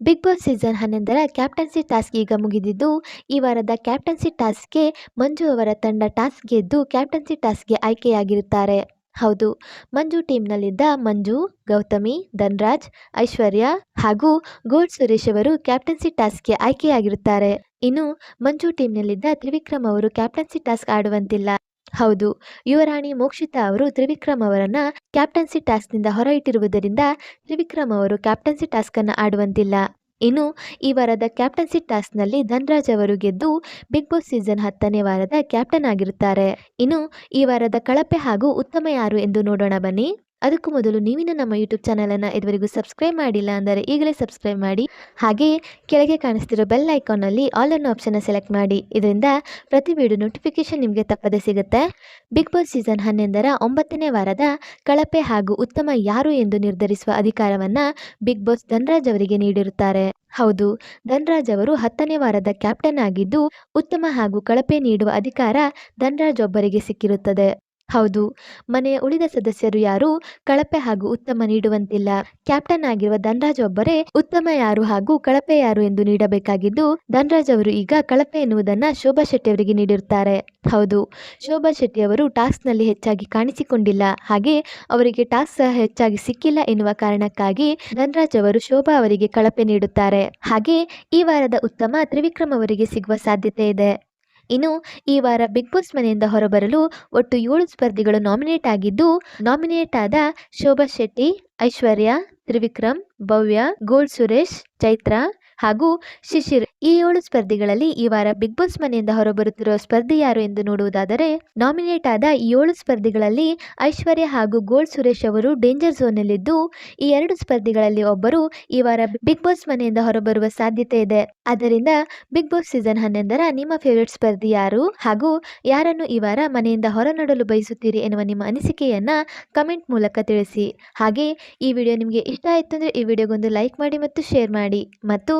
Big boss season ಹನ್ನೊಂದರ captaincy task ಈಗ ಮುಗಿದಿದ್ದು, ಈ ವಾರದ ಕ್ಯಾಪ್ಟನ್ಸಿ ಟಾಸ್ಕ್ಗೆ ಮಂಜು ಅವರ ತಂಡ ಟಾಸ್ಕ್ ಗೆದ್ದು ಕ್ಯಾಪ್ಟನ್ಸಿ ಟಾಸ್ಕ್ಗೆ ಆಯ್ಕೆಯಾಗಿರುತ್ತಾರೆ. ಹೌದು, ಮಂಜು ಟೀಮ್ನಲ್ಲಿದ್ದ ಮಂಜು, ಗೌತಮಿ, ಧನ್ರಾಜ್, ಐಶ್ವರ್ಯ ಹಾಗೂ ಗೋಲ್ಡ್ ಸುರೇಶ್ ಅವರು ಕ್ಯಾಪ್ಟನ್ಸಿ ಟಾಸ್ಕ್ಗೆ ಆಯ್ಕೆಯಾಗಿರುತ್ತಾರೆ. ಇನ್ನು ಮಂಜು ಟೀಮ್ನಲ್ಲಿದ್ದ ತ್ರಿವಿಕ್ರಮ್ ಅವರು ಕ್ಯಾಪ್ಟನ್ಸಿ ಟಾಸ್ಕ್ ಆಡುವಂತಿಲ್ಲ. ಹೌದು. ಯುವರಾಣಿ ಮೋಕ್ಷಿತಾ ಅವರು ತ್ರಿವಿಕ್ರಮ್ ಅವರನ್ನ ಕ್ಯಾಪ್ಟನ್ಸಿ ಟಾಸ್ಕ್ನಿಂದ ಹೊರ ಇಟ್ಟಿರುವುದರಿಂದ ತ್ರಿವಿಕ್ರಮ್ ಅವರು ಕ್ಯಾಪ್ಟನ್ಸಿ ಟಾಸ್ಕ್ ಅನ್ನು ಆಡುವಂತಿಲ್ಲ. ಇನ್ನು ಈ ವಾರದ ಕ್ಯಾಪ್ಟನ್ಸಿ ಟಾಸ್ಕ್ನಲ್ಲಿ ಧನ್ರಾಜ್ ಅವರು ಗೆದ್ದು ಬಿಗ್ ಬಾಸ್ ಸೀಸನ್ ಹತ್ತನೇ ವಾರದ ಕ್ಯಾಪ್ಟನ್ ಆಗಿರುತ್ತಾರೆ. ಇನ್ನು ಈ ವಾರದ ಕಳಪೆ ಹಾಗೂ ಉತ್ತಮ ಯಾರು ಎಂದು ನೋಡೋಣ ಬನ್ನಿ. ಅದಕ್ಕೂ ಮೊದಲು ನೀವಿನ ನಮ್ಮ ಯೂಟ್ಯೂಬ್ ಚಾನಲನ್ನು ಇದುವರೆಗೂ ಸಬ್ಸ್ಕ್ರೈಬ್ ಮಾಡಿಲ್ಲ ಅಂದರೆ ಈಗಲೇ ಸಬ್ಸ್ಕ್ರೈಬ್ ಮಾಡಿ. ಹಾಗೆಯೇ ಕೆಳಗೆ ಕಾಣಿಸ್ತಿರೋ ಬೆಲ್ ಐಕಾನ್ನಲ್ಲಿ ಆಲ್ ಅನ್ನೋ ಆಪ್ಷನ್ನ ಸೆಲೆಕ್ಟ್ ಮಾಡಿ. ಇದರಿಂದ ಪ್ರತಿ ವಿಡಿಯೋ ನೋಟಿಫಿಕೇಶನ್ ನಿಮಗೆ ತಪ್ಪದೇ ಸಿಗುತ್ತೆ. ಬಿಗ್ ಬಾಸ್ ಸೀಸನ್ ಹನ್ನೊಂದರ ಒಂಬತ್ತನೇ ವಾರದ ಕಳಪೆ ಹಾಗೂ ಉತ್ತಮ ಯಾರು ಎಂದು ನಿರ್ಧರಿಸುವ ಅಧಿಕಾರವನ್ನ ಬಿಗ್ ಬಾಸ್ ಧನ್ರಾಜ್ ಅವರಿಗೆ ನೀಡಿರುತ್ತಾರೆ. ಹೌದು, ಧನ್ರಾಜ್ ಅವರು ಹತ್ತನೇ ವಾರದ ಕ್ಯಾಪ್ಟನ್ ಆಗಿದ್ದು ಉತ್ತಮ ಹಾಗೂ ಕಳಪೆ ನೀಡುವ ಅಧಿಕಾರ ಧನ್ರಾಜ್ ಒಬ್ಬರಿಗೆ ಸಿಕ್ಕಿರುತ್ತದೆ. ಹೌದು. ಮನೆಯ ಉಳಿದ ಸದಸ್ಯರು ಯಾರು ಕಳಪೆ ಹಾಗೂ ಉತ್ತಮ ನೀಡುವಂತಿಲ್ಲ. ಕ್ಯಾಪ್ಟನ್ ಆಗಿರುವ ಧನರಾಜ್ ಒಬ್ಬರೇ ಉತ್ತಮ ಯಾರು ಹಾಗೂ ಕಳಪೆ ಯಾರು ಎಂದು ನೀಡಬೇಕಾಗಿದ್ದು, ಧನ್ರಾಜ್ ಅವರು ಈಗ ಕಳಪೆ ಎನ್ನುವುದನ್ನ ಶೋಭಾ ಶೆಟ್ಟಿ ಅವರಿಗೆ ನೀಡಿರುತ್ತಾರೆ. ಹೌದು, ಶೋಭಾ ಶೆಟ್ಟಿ ಅವರು ಟಾಸ್ಕ್ನಲ್ಲಿ ಹೆಚ್ಚಾಗಿ ಕಾಣಿಸಿಕೊಂಡಿಲ್ಲ. ಹಾಗೆ ಅವರಿಗೆ ಟಾಸ್ಕ್ ಸಹ ಹೆಚ್ಚಾಗಿ ಸಿಕ್ಕಿಲ್ಲ ಎನ್ನುವ ಕಾರಣಕ್ಕಾಗಿ ಧನ್ರಾಜ್ ಅವರು ಶೋಭಾ ಅವರಿಗೆ ಕಳಪೆ ನೀಡುತ್ತಾರೆ. ಹಾಗೆ ಈ ವಾರದ ಉತ್ತಮ ತ್ರಿವಿಕ್ರಮ್ ಅವರಿಗೆ ಸಿಗುವ ಸಾಧ್ಯತೆ ಇದೆ. ಇನ್ನು ಈ ವಾರ ಬಿಗ್ ಬಾಸ್ ಮನೆಯಿಂದ ಹೊರಬರಲು ಒಟ್ಟು ಏಳು ಸ್ಪರ್ಧಿಗಳು ನಾಮಿನೇಟ್ ಆಗಿದ್ದು, ನಾಮಿನೇಟ್ ಆದ ಶೋಭಾ ಶೆಟ್ಟಿ, ಐಶ್ವರ್ಯ, ತ್ರಿವಿಕ್ರಮ್, ಭವ್ಯ ಗೋಲ್ಡ್ ಸುರೇಶ್, ಚೈತ್ರ ಹಾಗೂ ಶಿಶಿರ್ ಈ ಏಳು ಸ್ಪರ್ಧಿಗಳಲ್ಲಿ ಈ ವಾರ ಬಿಗ್ ಬಾಸ್ ಮನೆಯಿಂದ ಹೊರಬರುತ್ತಿರುವ ಸ್ಪರ್ಧಿ ಯಾರು ಎಂದು ನೋಡುವುದಾದರೆ ನಾಮಿನೇಟ್ ಆದ ಈ ಏಳು ಸ್ಪರ್ಧಿಗಳಲ್ಲಿ ಐಶ್ವರ್ಯ ಹಾಗೂ ಗೋಲ್ಡ್ ಸುರೇಶ್ ಅವರು ಡೇಂಜರ್ ಝೋನ್ನಲ್ಲಿದ್ದು ಈ ಎರಡು ಸ್ಪರ್ಧಿಗಳಲ್ಲಿ ಒಬ್ಬರು ಈ ವಾರ ಬಿಗ್ ಬಾಸ್ ಮನೆಯಿಂದ ಹೊರಬರುವ ಸಾಧ್ಯತೆ ಇದೆ. ಆದ್ದರಿಂದ ಬಿಗ್ ಬಾಸ್ ಸೀಸನ್ ಹನ್ನೊಂದರ ನಿಮ್ಮ ಫೇವರೇಟ್ ಸ್ಪರ್ಧಿ ಯಾರು ಹಾಗೂ ಯಾರನ್ನು ಈ ವಾರ ಮನೆಯಿಂದ ಹೊರನಡಲು ಬಯಸುತ್ತೀರಿ ಎನ್ನುವ ನಿಮ್ಮ ಅನಿಸಿಕೆಯನ್ನು ಕಮೆಂಟ್ ಮೂಲಕ ತಿಳಿಸಿ. ಹಾಗೆ ಈ ವಿಡಿಯೋ ನಿಮಗೆ ಇಷ್ಟ ಆಯಿತು ಅಂದರೆ ಈ ವಿಡಿಯೋಗೊಂದು ಲೈಕ್ ಮಾಡಿ ಮತ್ತು ಶೇರ್ ಮಾಡಿ. ಮತ್ತು